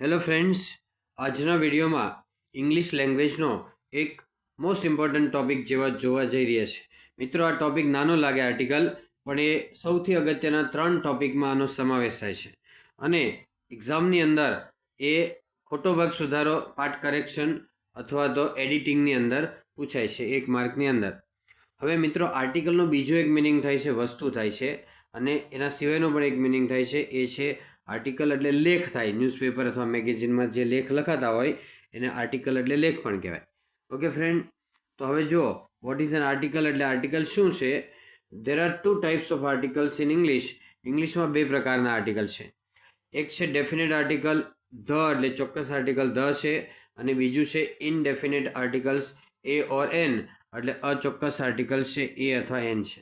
Hello friends આજના વિડીયોમાં English લેંગ્વેજનો એક મોસ્ટ ઇમ્પોર્ટન્ટ ટોપિક જેવા જોવા જઈ રહ્યા છે. મિત્રો, આ ટોપિક નાનો લાગે આર્ટિકલ પણ એ સૌથી અગત્યના ત્રણ ટોપિકમાં આનો સમાવેશ થાય છે. અને એક્ઝામની અંદર એ ખોટો ભાગ સુધારો પાર્ટ કરેક્શન અથવા તો એડિટિંગની અંદર પૂછાય છે, એક માર્કની અંદર. હવે મિત્રો આર્ટિકલનો બીજો એક મિનિંગ થાય છે, વસ્તુ થાય છે. અને એના સિવાયનો પણ એક મિનિંગ થાય છે, એ છે આર્ટિકલ એટલે લેખ થાય ન્યૂઝપેપર અથવા મેગેઝિનમાં જે લેખ લખાતા હોય, એને આર્ટિકલ એટલે લેખ પણ કહેવાય. ઓકે ફ્રેન્ડ તો હવે જુઓ વોટ ઇઝ એન આર્ટિકલ એટલે આર્ટિકલ શું છે? There are two types of articles in English ઇંગ્લિશમાં બે પ્રકારના આર્ટિકલ છે. એક છે ડેફિનેટ આર્ટિકલ ધ એટલે ચોક્કસ આર્ટિકલ ધ છે, અને બીજું છે indefinite articles a or an એટલે અચોક્કસ આર્ટિકલ છે એ અથવા એન છે.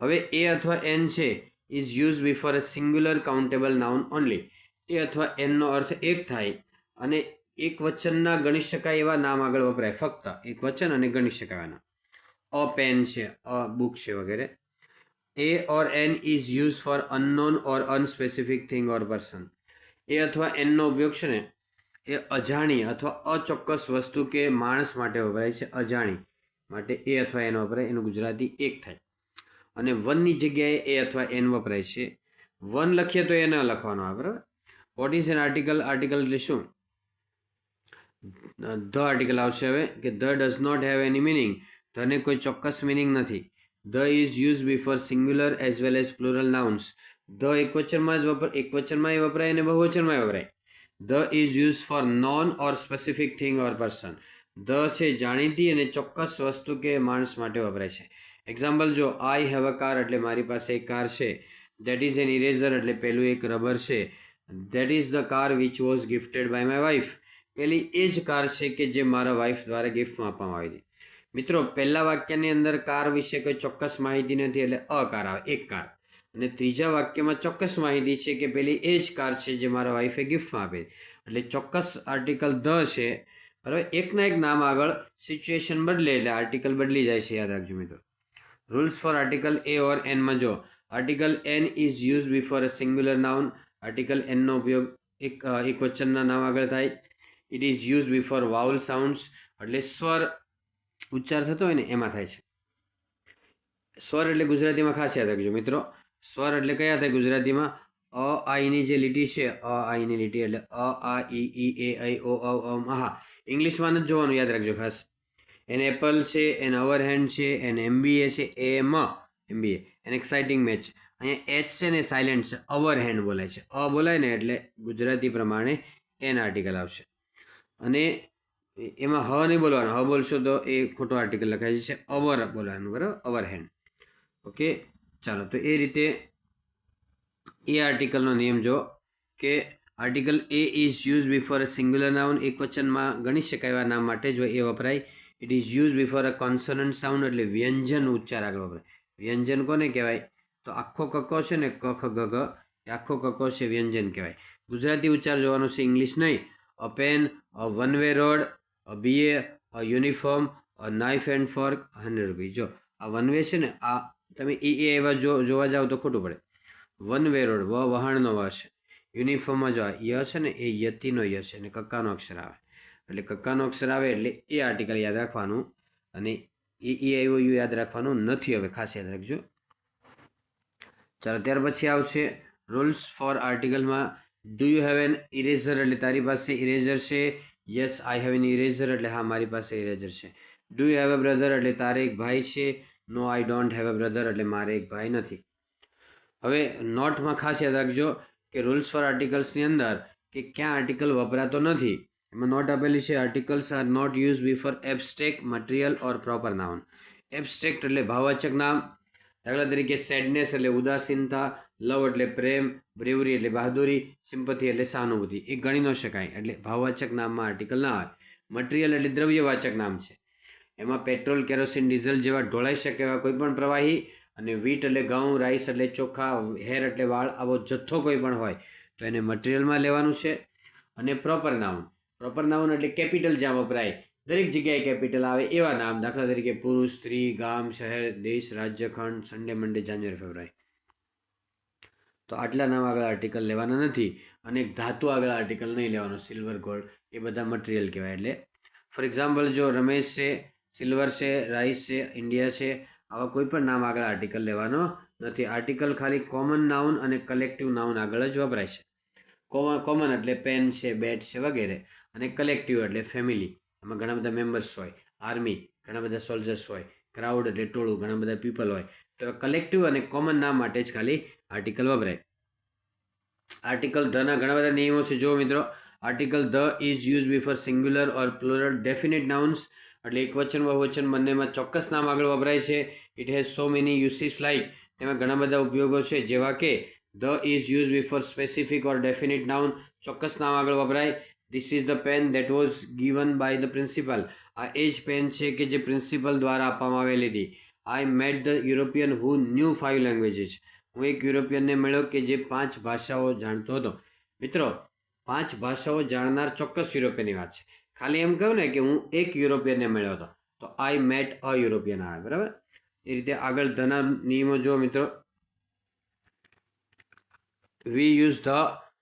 હવે એ અથવા એન છે is use before a singular countable noun only a અથવા એનનો અર્થ એક થાય અને એક વચનના ગણી શકાય એવા નામ આગળ વપરાય. ફક્ત એક વચન અને ગણી શકાય એના. અ પેન છે, અ બુક છે વગેરે. A or an is use for unknown or unspecific thing or person a અથવા એનનો ઉપયોગ છે ને, એ અજાણી અથવા અચોક્કસ વસ્તુ કે માણસ માટે વપરાય છે, અજાણી. માટે એ અથવા એનો વપરાય, એનું ગુજરાતી એક થાય. અને વનની જગ્યાએ એ અથવા એન વપરાય છે. વન લખીએ તો એ ન લખવાનો આવે, બરાબર? What is an article article એટલે શું? ધ આર્ટિકલ આવશે હવે કે the does not have any meaning. ધને કોઈ ચોક્કસ મિનિંગ નથી. The is use before singular as well as plural nouns. The એક વચનમાં જ વપરાય એક વચનમાં વપરાય અને બહુવચનમાં વપરાય. The is use for known or specific thing or person. The છે જાણીતી અને ચોક્કસ વસ્તુ કે માણસ માટે વપરાય છે. એક્ઝામ્પલ જો આઈ હેવ અ કાર એટલે મારી પાસે એક કાર છે. દેટ ઇઝ એન ઇરેઝર એટલે પેલું એક રબર છે. That is the car which was gifted by my wife પેલી એ જ કાર છે કે જે મારા વાઇફ દ્વારા ગિફ્ટમાં આપવામાં આવી હતી. મિત્રો, પહેલા વાક્યની અંદર કાર વિશે કોઈ ચોક્કસ માહિતી નથી, એટલે અ કાર આવે, એક કાર અને ત્રીજા વાક્યમાં ચોક્કસ માહિતી છે કે પેલી એ જ કાર છે જે મારા વાઈફે ગિફ્ટમાં આપી. એટલે ચોક્કસ આર્ટિકલ ધ છે. બરાબર? એકના એક નામ આગળ સિચ્યુએશન બદલે, એટલે આર્ટિકલ બદલી જાય છે, યાદ રાખજો મિત્રો. Rules for article a or એનમાં જો. Article an is use before a singular noun article એનનો ઉપયોગ એક એક વચનના નામ આગળ થાય. It is use before vowel sounds એટલે સ્વર ઉચ્ચાર થતો હોય ને એમાં થાય છે. સ્વર એટલે ગુજરાતીમાં ખાસ યાદ રાખજો મિત્રો. સ્વર એટલે કયા થાય ગુજરાતીમાં? અ આઈની જે લીટી છે, અ આઈની લીટી એટલે અ, આ, ઈ એ, આઈ, ઓ, અ અમ હા ઇંગ્લિશમાં જ જોવાનું, યાદ રાખજો ખાસ. એન એપલ છે એન અવર હેન્ડ છે એન એમબીએ છે એ એમ એમબીએ એન એક્સાઇટિંગ મેચ અહીંયા એચ છે ને સાયલેન્ટ છે અવર હેન્ડ બોલાય છે. અ બોલાય ને એટલે ગુજરાતી પ્રમાણે એન આર્ટિકલ આવશે. અને એમાં હ નહીં બોલવાનું. હ બોલશો તો એ ખોટો આર્ટિકલ લખાય છે અવર બોલવાનું, બરાબર? અવર હેન્ડ ઓકે ચાલો, તો એ રીતે એ આર્ટિકલનો નિયમ જો કે article a is use before a singular noun એક વચનમાં ગણી શકાય એવા નામ માટે જો એ વપરાય. It is use before a consonant sound એટલે વ્યંજન ઉચ્ચાર આગળ વપરાય વ્યંજન કોને કહેવાય? તો આખો કક્કો છે ને કખ ગ એ આખો કક્કો છે વ્યંજન કહેવાય. ગુજરાતી ઉચ્ચાર જોવાનો છે ઇંગ્લિશ નહીં. A pen a one way road a BA a uniform a knife and fork hundred rupees જો, આ વન વે છે ને, આ તમે એ એ એવા જો, જોવા જાઓ તો ખોટું પડે. વન વે રોડ વ, વહાણનો વ છે. યુનિફોર્મમાં જો ય છે ને, એ યતિનો ય છે અને કક્કાનો અક્ષર આવે. એટલે કક્કાનો અક્ષર આવે એટલે એ આર્ટિકલ યાદ રાખવાનું અને એ એ આવ્યો યુ યાદ રાખવાનું. નથી હવે ખાસ યાદ રાખજો. ચાલો, ત્યાર પછી આવશે rules for આર્ટિકલમાં do you have an eraser એટલે તારી પાસે ઇરેઝર છે. Yes I have an eraser એટલે હા, મારી પાસે ઇરેઝર છે. Do you have a brother એટલે તારે એક ભાઈ છે. No I don't have a brother એટલે મારે એક ભાઈ નથી. હવે નોટમાં ખાસ યાદ રાખજો કે રૂલ્સ ફોર આર્ટિકલ્સની અંદર કે ક્યાં આર્ટિકલ વપરાતો નથી. એમાં નોટ આપેલી છે articles are not use before abstract material or proper noun abstract એટલે ભાવવાચક નામ. દાખલા તરીકે સેડનેસ એટલે ઉદાસીનતા લવ એટલે પ્રેમ બ્રેવરી એટલે બહાદુરી સિમ્પથી એટલે સહાનુભૂતિ. એ ગણી ન શકાય, એટલે ભાવવાચક નામમાં આર્ટિકલ ના આવે. મટીરિયલ એટલે દ્રવ્યવાચક નામ છે. એમાં પેટ્રોલ કેરોસીન ડીઝલ જેવા ઢોળાઈ શકે એવા કોઈ પણ પ્રવાહી અને વીટ એટલે ઘઉં રાઈસ એટલે ચોખા હેર એટલે વાળ, આવો જથ્થો કોઈ પણ હોય, તો એને મટીરિયલમાં લેવાનું છે. અને પ્રોપર નાઉન પ્રોપર નાઉન એટલે કેપિટલ જ્યાં વપરાય. દરેક જગ્યાએ કેપિટલ આવે એવા નામ. દાખલા તરીકે પુરુષ, સ્ત્રી, ગામ, શહેર, દેશ, રાજ્ય, ખંડ સન્ડે મંડે જાન્યુઆરી ફેબ્રુઆરી તો આટલા નામ આગળ આર્ટિકલ લેવાના નથી અને એક ધાતુ આગળ આર્ટિકલ નહીં લેવાનો. સિલ્વર ગોલ્ડ એ બધા મટીરિયલ કહેવાય. એટલે ફોર એક્ઝામ્પલ જો રમેશ છે સિલ્વર છે રાઈસ છે ઇન્ડિયા છે, આવા કોઈ પણ નામ આગળ આર્ટિકલ લેવાનો નથી. આર્ટિકલ ખાલી કોમન નાઉન અને કલેક્ટિવ નાઉન આગળ જ વપરાય છે. કોમન કોમન એટલે પેન છે બેટ છે વગેરે. અને કલેક્ટિવ એટલે ફેમિલી એમાં ઘણા બધા મેમ્બર્સ હોય. આર્મી ઘણા બધા સોલ્જર્સ હોય. ક્રાઉડ એટલે ટોળું, ઘણા બધા પીપલ હોય. તો કલેક્ટિવ અને કોમન નામ માટે જ ખાલી આર્ટિકલ વપરાય. આર્ટિકલ ધના ઘણા બધા નિયમો છે. જો મિત્રો article the is use before singular or plural definite nouns એટલે એક વચન, બહુવચન બંનેમાં ચોક્કસ નામ આગળ વપરાય છે. It has so many uses like તેમાં ઘણા બધા ઉપયોગો છે. જેવા કે, the is use before specific or definite noun ચોક્કસ નામ આગળ વપરાય. This is the pen that was given by the principal આ એ જ પેન છે કે જે પ્રિન્સિપલ દ્વારા આપવામાં આવેલી હતી. I met the European who knew five languages હું એક યુરોપિયનને મળ્યો કે જે પાંચ ભાષાઓ જાણતો હતો. મિત્રો, પાંચ ભાષાઓ જાણનાર ચોક્કસ યુરોપિયનની વાત છે. ખાલી એમ કહ્યું ને કે હું એક યુરોપિયનને મળ્યો હતો. તો આઈ મેટ અ યુરોપિયન આવે બરાબર? એ રીતે આગળ ધના નિયમો જુઓ મિત્રો. We use the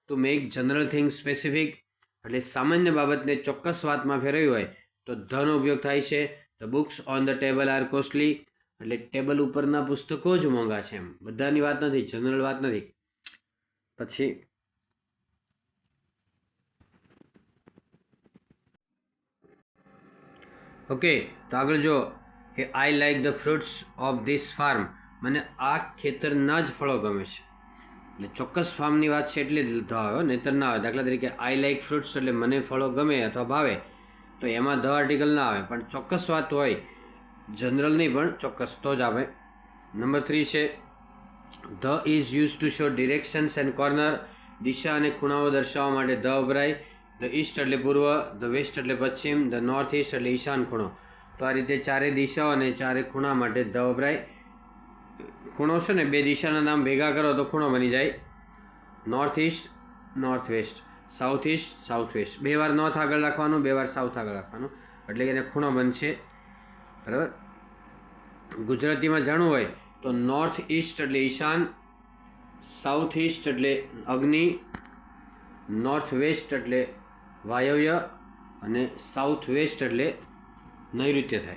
to make general thing specific એટલે સામાન્ય બાબતને ચોક્કસ વાતમાં ફેરવી હોય તો ધનો ઉપયોગ થાય છે. The books on the table are costly એટલે ટેબલ ઉપરના પુસ્તકો જ મોંઘા છે એમ. બધાની વાત નથી, જનરલ વાત નથી. પછી ઓકે તો આગળ જો કે I like the fruits of this farm મને આ ખેતરના જ ફળો ગમે છે. એટલે ચોક્કસ ફાર્મની વાત છે એટલે ધ આવે નહીતર ના આવે. દાખલા તરીકે આઈ લાઈક ફ્રૂટ્સ એટલે મને ફળો ગમે અથવા ભાવે, તો એમાં ધ આર્ટિકલ ના આવે. પણ ચોક્કસ વાત હોય, જનરલ નહીં, પણ ચોક્કસ તો જ આવે. નંબર થ્રી છે, the is use to show directions and corner, દિશા અને ખૂણાઓ દર્શાવવા માટે ધ વપરાય ધ ઈસ્ટ એટલે પૂર્વ, ધ વેસ્ટ એટલે પશ્ચિમ, ધ નોર્થ ઈસ્ટ એટલે ઈશાન ખૂણો. તો આ રીતે ચારે દિશાઓ અને ચારે ખૂણા માટે ધ વપરાય ખૂણો છે ને બે દિશાના નામ ભેગા કરો તો ખૂણો બની જાય. North east north west south east south west બે વાર નોર્થ આગળ રાખવાનું, બે વાર સાઉથ આગળ રાખવાનું. એટલે કે એને ખૂણો બનશે. બરાબર? ગુજરાતીમાં જાણવું હોય તો નોર્થ ઇસ્ટ એટલે ઈશાન સાઉથ ઈસ્ટ એટલે અગ્નિ નોર્થ વેસ્ટ એટલે વાયવ્ય અને સાઉથ વેસ્ટ એટલે નૈઋત્ય થાય.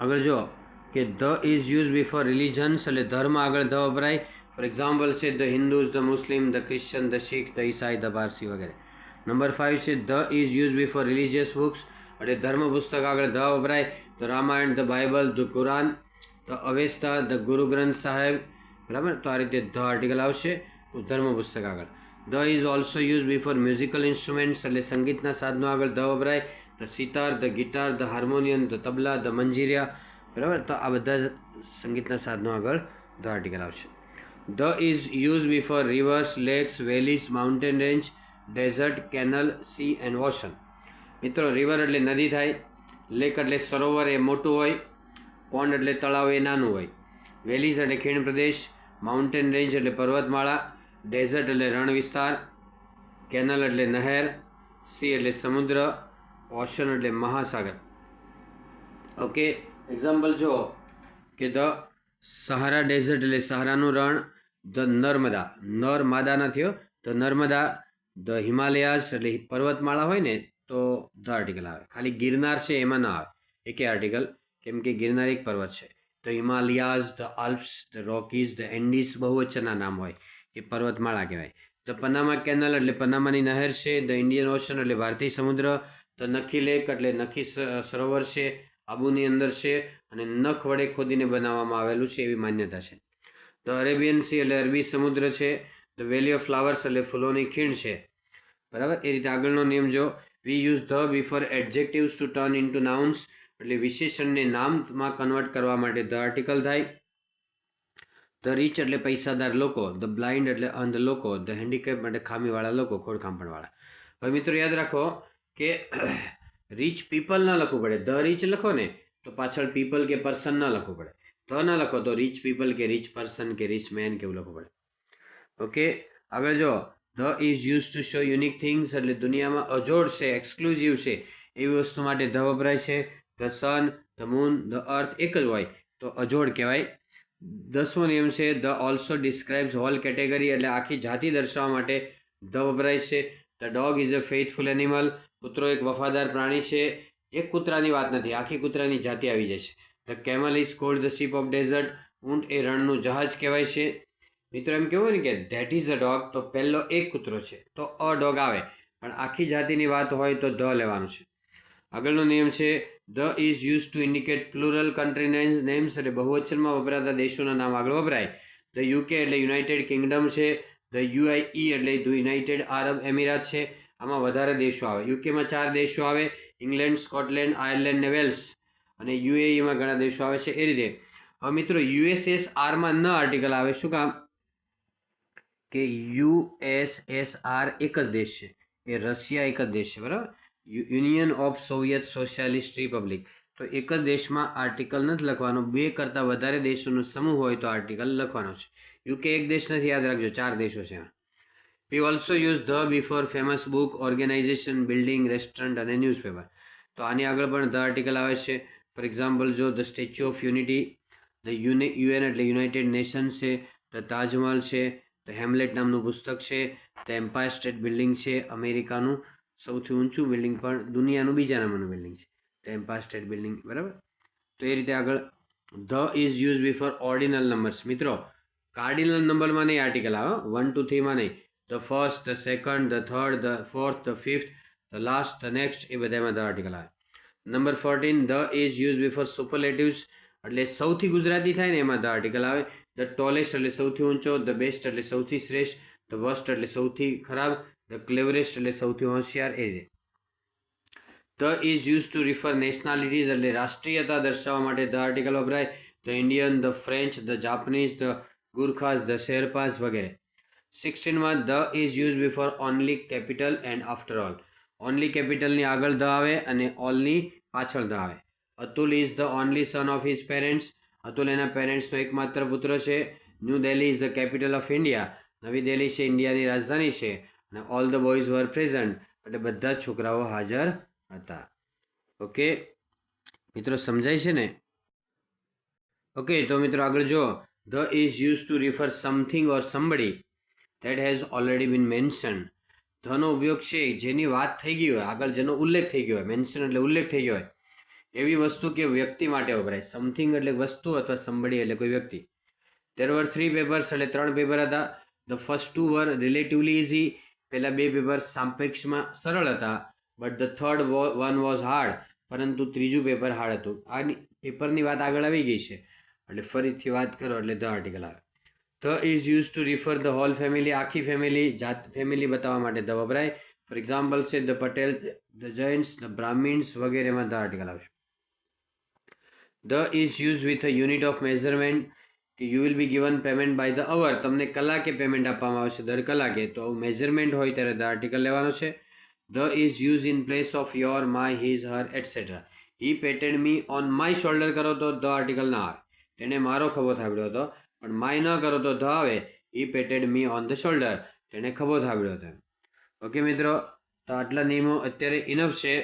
આગળ જો કે the is use before religions એટલે ધર્મ આગળ ધ વપરાય ફોર એક્ઝામ્પલ છે the Hindus the Muslim, the Christian, the Sikh, the ઈસાઈ, ધ પારસી વગેરે. નંબર ફાઇવ છે the is use before religious books એટલે ધર્મ પુસ્તક આગળ ધ વપરાય the Ramayana, the Bible, the Quran, the Avesta, the Guru Granth Sahib. બરાબર? તો આ રીતે ધ આર્ટિકલ આવશે ધર્મ પુસ્તક આગળ. The is also use before musical instruments એટલે સંગીતના સાધનો આગળ ધ વપરાય the sitar, the guitar, the harmonium the tabla, the મંજીરિયા બરાબર? તો આ બધા સંગીતના સાધનો આગળ ધ આર્ટિકલ આવશે. The is use before rivers, lakes valleys mountain range, desert, canal, sea and ocean. મિત્રો, રિવર એટલે નદી થાય, લેક એટલે સરોવર એ મોટું હોય, પોન્ડ એટલે તળાવ એ નાનું હોય. વેલીઝ એટલે ખીણ પ્રદેશ, માઉન્ટેન રેન્જ એટલે પર્વતમાળા, ડેઝર્ટ એટલે રણ વિસ્તાર, કેનલ એટલે નહેર, સી એટલે સમુદ્ર, ઓશન એટલે મહાસાગર. ઓકે? એક્ઝામ્પલ જો કે ધ સહારા ડેઝર્ટ એટલે સહારાનું રણ, ધ નર્મદા. નર ન થયો તો નર્મદા, ધ હિમાલયાઝ એટલે પર્વતમાળા હોય ને, તો ધ આર્ટિકલ આવે. ખાલી ગિરનાર છે, એમાં ના આવે. એકે આર્ટિકલ? કેમ કે ગિરનાર એક પર્વત છે. તો Himalayas, the Alps, the Rockies, the Andes વચ્ચેના નામ હોય. એ પર્વતમાળા કહેવાય. ધ પનામા કેનલ એટલે પનામાની નહેર છે, ધ ઇન્ડિયન ઓશન એટલે ભારતીય સમુદ્ર, ધ નખી લેક એટલે નખી સરોવર છે આબુની અંદર છે અને નખ વડે ખોદીને બનાવવામાં આવેલું છે એવી માન્યતા છે. ધ અરેબિયન સી એટલે અરબી સમુદ્ર છે. ધ વેલી ઓફ ફ્લાવર્સ એટલે ફૂલોની ખીણ છે. બરાબર? એ રીતે આગળનો નિયમ જો we use the before adjectives to turn into nouns એટલે વિશેષણને નામમાં કન્વર્ટ કરવા માટે ધ આર્ટિકલ થાય. ધ રીચ એટલે પૈસાદાર લોકો ધ બ્લાઇન્ડ એટલે અંધ લોકો ધ હેન્ડીકેપ એટલે ખામીવાળા લોકો, ખોડખાંપણવાળા. હવે મિત્રો યાદ રાખો કે રીચ પીપલ ન લખવું પડે. ધ રીચ લખો ને, તો પાછળ પીપલ કે પર્સન ન લખવું પડે. ધ ન લખો તો રીચ પીપલ કે રીચ પર્સન કે રીચ મેન કેવું લખવું પડે. ઓકે હવે જો the is use to show unique things એટલે દુનિયામાં અજોડ છે એક્સક્લુઝિવ છે, એવી વસ્તુ માટે ધ વપરાય છે. The sun the moon the earth એક જ હોય, તો અજોડ કહેવાય. દસમો નિયમ છે the also describes whole category એટલે આખી જાતિ દર્શાવવા માટે ધ વપરાય છે. The dog is a faithful animal કૂતરો એક વફાદાર પ્રાણી છે. એક કૂતરાની વાત નથી, આખી કૂતરાની જાતિ આવી જાય છે the camel is called the ship of desert ઊંટ એ રણનું જહાજ કહેવાય છે. મિત્રો, એમ કેવું ને કે ધેટ ઇઝ અ ડોગ તો પહેલો એક કૂતરો છે, તો અ ડોગ આવે. પણ આખી જાતિની વાત હોય તો ધ લેવાનું છે. આગળનો નિયમ છે, the is use to indicate plural country names એટલે બહુવચનમાં વપરાતા દેશોના નામ આગળ વપરાય. ધ યુકે એટલે યુનાઇટેડ કિંગડમ છે. ધ યુઆઈ એટલે યુનાઇટેડ આરબ એમિરાત છે. આમાં વધારે દેશો આવે. યુકેમાં ચાર દેશો આવે ઇંગ્લેન્ડ સ્કોટલેન્ડ આયર્લેન્ડ ને વેલ્સ અને યુએઈમાં ઘણા દેશો આવે છે એ રીતે. હવે મિત્રો યુએસએસઆરમાં ન આર્ટિકલ આવે. શું કામ? કે યુએસએસઆર એક જ દેશ છે. એ રશિયા એક જ દેશ છે, બરાબર? Union of Soviet Socialist Republic તો એક જ દેશમાં આર્ટિકલ નથી લખવાનો. બે કરતાં વધારે દેશોનો સમૂહ હોય તો આર્ટિકલ લખવાનો છે. યુકે એક દેશ નથી, યાદ રાખજો, ચાર દેશો છે we also use the before famous book organisation building restaurant અને ન્યૂઝપેપર તો આની આગળ પણ ધ આર્ટિકલ આવે છે. ફોર એક્ઝામ્પલ જો the Statue of Unity the યુને UN એટલે યુનાઇટેડ નેશન છે ધ તાજમહલ છે ધ હેમલેટ નામનું પુસ્તક છે ધ એમ્પાયર સ્ટેટ બિલ્ડિંગ છે, અમેરિકાનું સૌથી ઊંચું બિલ્ડિંગ પણ દુનિયાનું બીજા નંબરનું બિલ્ડિંગ છે. ધ એમ્પાયર સ્ટેટ બિલ્ડિંગ બરાબર? તો એ રીતે આગળ the is use before ordinal numbers મિત્રો કાર્ડિનલ નંબરમાં નહીં આર્ટિકલ આવે વન ટુ થ્રીમાં નહીં. The first the second the third the fourth the fifth the last the next એ બધામાં ધ આર્ટિકલ આવે number fourteen the is use before superlatives એટલે સૌથી ગુજરાતી થાય ને એમાં ધ આર્ટિકલ આવે ધ ટોલેસ્ટ એટલે સૌથી ઊંચો ધ બેસ્ટ એટલે સૌથી શ્રેષ્ઠ ધ વર્સ્ટ એટલે સૌથી ખરાબ ધ ક્લેવરેસ્ટ એટલે સૌથી હોશિયાર એ છે the is use to refer nationalities એટલે રાષ્ટ્રીયતા દર્શાવવા માટે ધ આર્ટિકલ વપરાય the Indian the French the Japanese the Gurkhas the Sherpas વગેરે સિક્સટીનમાં the is use before only capital and after all only કેપિટલની આગળ ધ આવે અને ઓલની પાછળ ધ આવે. Atul is the only son of his parents Atul એના પેરેન્ટ્સનો એકમાત્ર પુત્ર છે. New Delhi is the capital of India નવી દિલ્હી છે ઇન્ડિયાની રાજધાની છે. અને all the boys were present એટલે બધા જ છોકરાઓ હાજર હતા. ઓકે મિત્રો, સમજાય છે ને? ઓકે તો મિત્રો આગળ જો the is use to refer something or somebody that has already been mention ધનો ઉપયોગ છે, જેની વાત થઈ ગઈ હોય, આગળ જેનો ઉલ્લેખ થઈ ગયો હોય મેન્શન એટલે ઉલ્લેખ થઈ ગયો હોય, એવી વસ્તુ કે વ્યક્તિ માટે વપરાય. સમથિંગ એટલે વસ્તુ અથવા સમબડી એટલે કોઈ વ્યક્તિ. દેર વર થ્રી પેપર્સ એટલે ત્રણ પેપર હતા. The first two were relatively easy પહેલાં બે પેપર સાપેક્ષમાં સરળ હતા but the third one was hard પરંતુ ત્રીજું પેપર હાર્ડ હતું. આની પેપરની વાત આગળ આવી ગઈ છે. એટલે ફરીથી વાત કરો, એટલે ધ આર્ટિકલ આવે. The is use to refer the whole family, આખી ફેમિલી, જાત ફેમિલી બતાવવા માટે ધ વપરાય ફોર એક્ઝામ્પલ છે, the Patel, the Jains the Brahmins વગેરેમાં ધ આર્ટિકલ આવશે. The is use with a unit of measurement કે you will be given payment by the hour. તમને કલાકે પેમેન્ટ આપવામાં આવશે, દર કલાકે. તો મેઝરમેન્ટ હોય ત્યારે ધ આર્ટિકલ લેવાનો છે. The is use in place of your, my, his, her etcetera he patted me on my shoulder કરો તો ધ આર્ટિકલ ના આવે. તેણે મારો ખભો થાપડ્યો હતો. પણ માય ન કરો તો ધ આવે he patted me on the shoulder તેને ખભો થાબડ્યો હતો. ઓકે મિત્રો, તો આટલા નિયમો અત્યારે ઇનફ છે.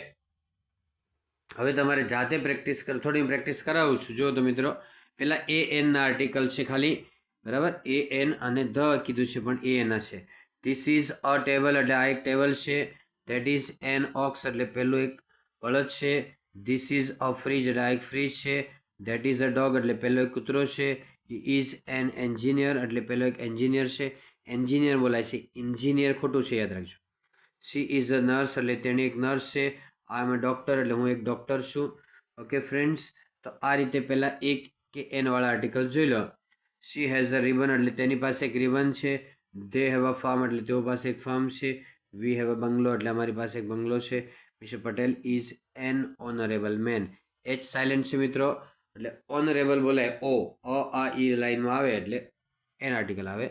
હવે તમારે જાતે પ્રેક્ટિસ કર, થોડી પ્રેક્ટિસ કરાવું છું. જો તો મિત્રો પહેલાં એ એનના આર્ટિકલ છે ખાલી. બરાબર? એ એન અને ધ કીધું છે, પણ એ એના છે. ધીસ ઇઝ અ ટેબલ એટલે આ એક ટેબલ છે. ધેટ ઇઝ એન ઓક્સ એટલે પહેલું એક બળદ છે. ધીસ ઇઝ અ ફ્રીજ એટલે આ એક ફ્રીજ છે. ધેટ ઇઝ અ ડોગ એટલે પહેલો એક કૂતરો છે. ઇઝ એન એન્જિનિયર એટલે પહેલો એક એન્જિનિયર છે. એન્જિનિયર બોલાય છે. ઇન્જિનિયર ખોટું છે, યાદ રાખજો. સી ઇઝ અ નર્સ એટલે તેણી એક નર્સ છે. આઈ એમ અ ડૉક્ટર એટલે હું એક ડૉક્ટર છું. ઓકે ફ્રેન્ડ્સ તો આ રીતે પહેલાં એક કે એનવાળા આર્ટિકલ જોઈ લો. સી હેઝ અ રિબન એટલે તેની પાસે એક રિબન છે. દે હેવ અ ફાર્મ એટલે તેઓ પાસે એક ફાર્મ છે. વી હેવ અ બંગલો એટલે અમારી પાસે એક બંગલો છે. Mister Patel is an honourable man H silent છે, મિત્રો. એટલે ઓનરેબલ બોલાય ઓ, અ, આ, ઈ લાઈનમાં આવે એટલે એન આર્ટિકલ આવે.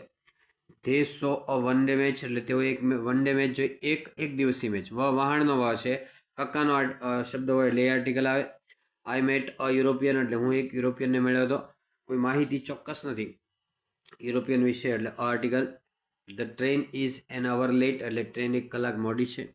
They saw, a one day match એટલે તેઓ એક વન ડે મેચ જોઈ, એક એક દિવસી મેચ વ, વહાણનો વ છે. કક્કાનો શબ્દ હોય એટલે એ આર્ટિકલ આવે. આઈ મેટ અ યુરોપિયન એટલે હું એક યુરોપિયનને મળ્યો હતો. કોઈ માહિતી ચોક્કસ નથી. યુરોપિયન વિશે એટલે article the train is an hour late એટલે ટ્રેન એક કલાક મોડી છે.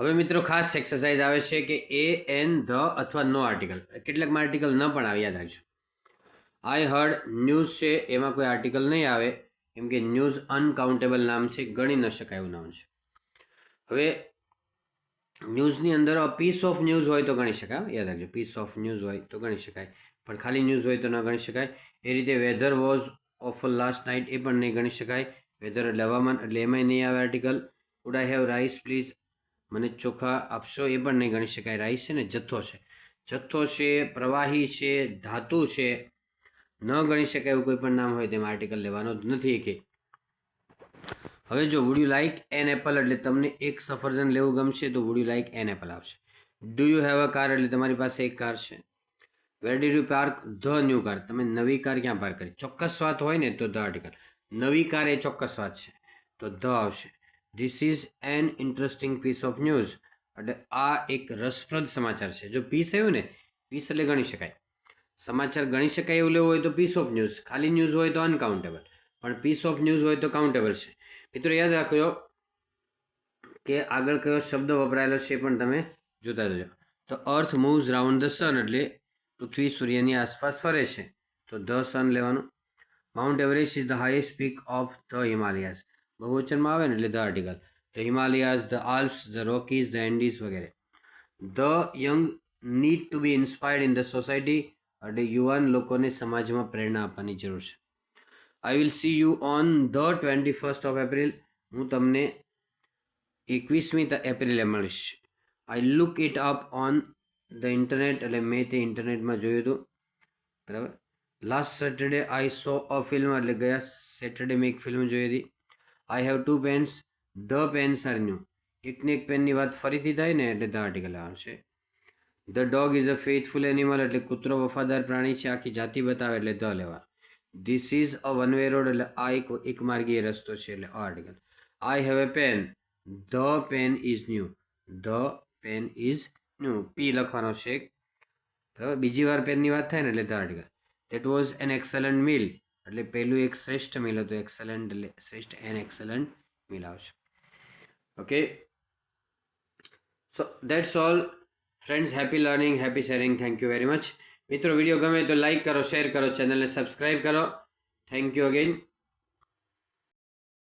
હવે મિત્રો ખાસ એક્સરસાઇઝ આવે છે કે એ એન ધ અથવા નો આર્ટિકલ કેટલાકમાં આર્ટિકલ ન પણ આવે, યાદ રાખજો. આઈ હર્ડ ન્યૂઝ છે, એમાં કોઈ આર્ટિકલ નહીં આવે. કેમ કે ન્યૂઝ અનકાઉન્ટેબલ નામ છે, ગણી ન શકાય એવું નામ છે. હવે ન્યૂઝની અંદર પીસ ઓફ ન્યૂઝ હોય તો ગણી શકાય યાદ રાખજો. પીસ ઓફ ન્યૂઝ હોય તો ગણી શકાય. પણ ખાલી ન્યૂઝ હોય તો ન ગણી શકાય. એ રીતે weather was of last night એ પણ નહીં ગણી શકાય. વેધર એટલે હવામાન, એટલે એમાંય નહીં આવે article would I have rice please મને ચોખા આપશો એ પણ નહીં ગણી શકાય. રાઈસ છે ને જથ્થો છે. જથ્થો છે, પ્રવાહી છે, ધાતુ છે. ન ગણી શકાય એવું કોઈ પણ નામ હોય તેમાં આર્ટિકલ લેવાનો જ નથી કે. હવે જો would you like an apple એટલે તમને એક સફરજન લેવું ગમશે તો would you like an apple આવશે. Do you have a car એટલે તમારી પાસે એક કાર છે. Where did you park the new car તમે નવી કાર ક્યાં પાર્ક કરી? ચોક્કસ વાત હોય ને તો ધ આર્ટિકલ નવી કાર એ ચોક્કસ વાત છે. તો ધ આવશે. This is an interesting piece of news એટલે આ એક રસપ્રદ સમાચાર છે. જો પીસ આવ્યું ને, પીસ એટલે ગણી શકાય. સમાચાર ગણી શકાય એવું લેવું હોય તો પીસ ઓફ ન્યૂઝ ખાલી ન્યૂઝ હોય તો અનકાઉન્ટેબલ પણ પીસ ઓફ ન્યૂઝ હોય તો કાઉન્ટેબલ છે. મિત્રો, યાદ રાખજો કે આગળ કયો શબ્દ વપરાયેલો છે પણ તમે જોતા જજો તો earth moves round the sun એટલે પૃથ્વી સૂર્યની આસપાસ ફરે છે. તો ધ સન લેવાનું. Mount Everest is the highest peak of the Himalayas બહુવચનમાં આવે ને એટલે the article. The Himalayas the Alps the Rockies the Andes વગેરે. The young need to be inspired in the society એટલે યુવાન લોકોને સમાજમાં પ્રેરણા આપવાની જરૂર છે. I will see you on the twenty first of April હું તમને એકવીસમી એપ્રિલે મળીશ. I look it up on the internet એટલે મેં તે ઇન્ટરનેટમાં જોયું હતું. બરાબર? Last Saturday I saw a film એટલે ગયા સેટરડે મેં એક ફિલ્મ જોઈ હતી. I have two pens the pens are new એકને એક પેનની વાત ફરીથી થાય ને એટલે ધ આર્ટિકલ આવશે. The dog is a faithful animal એટલે કૂતરો વફાદાર પ્રાણી છે, આખી જાતિ બતાવે એટલે ધ લેવા. This is a one way road એટલે આ એક એક માર્ગીય રસ્તો છે એટલે article I have a pen the pen is new the pen is new પી લખવાનો છે બરાબર? બીજી વાર પેનની વાત થાય ને એટલે the article that was an excellent meal એટલે પહેલું એક શ્રેષ્ઠ મીલ હતું એક્સલન્ટ એટલે શ્રેષ્ઠ એન એક્સલન્ટ મીલ આવશે. Okay so that's all friends happy learning happy sharing thank you very much મિત્રો વીડિયો ગમે તો લાઈક કરો શેર કરો ચેનલને સબસ્ક્રાઈબ કરો. Thank you again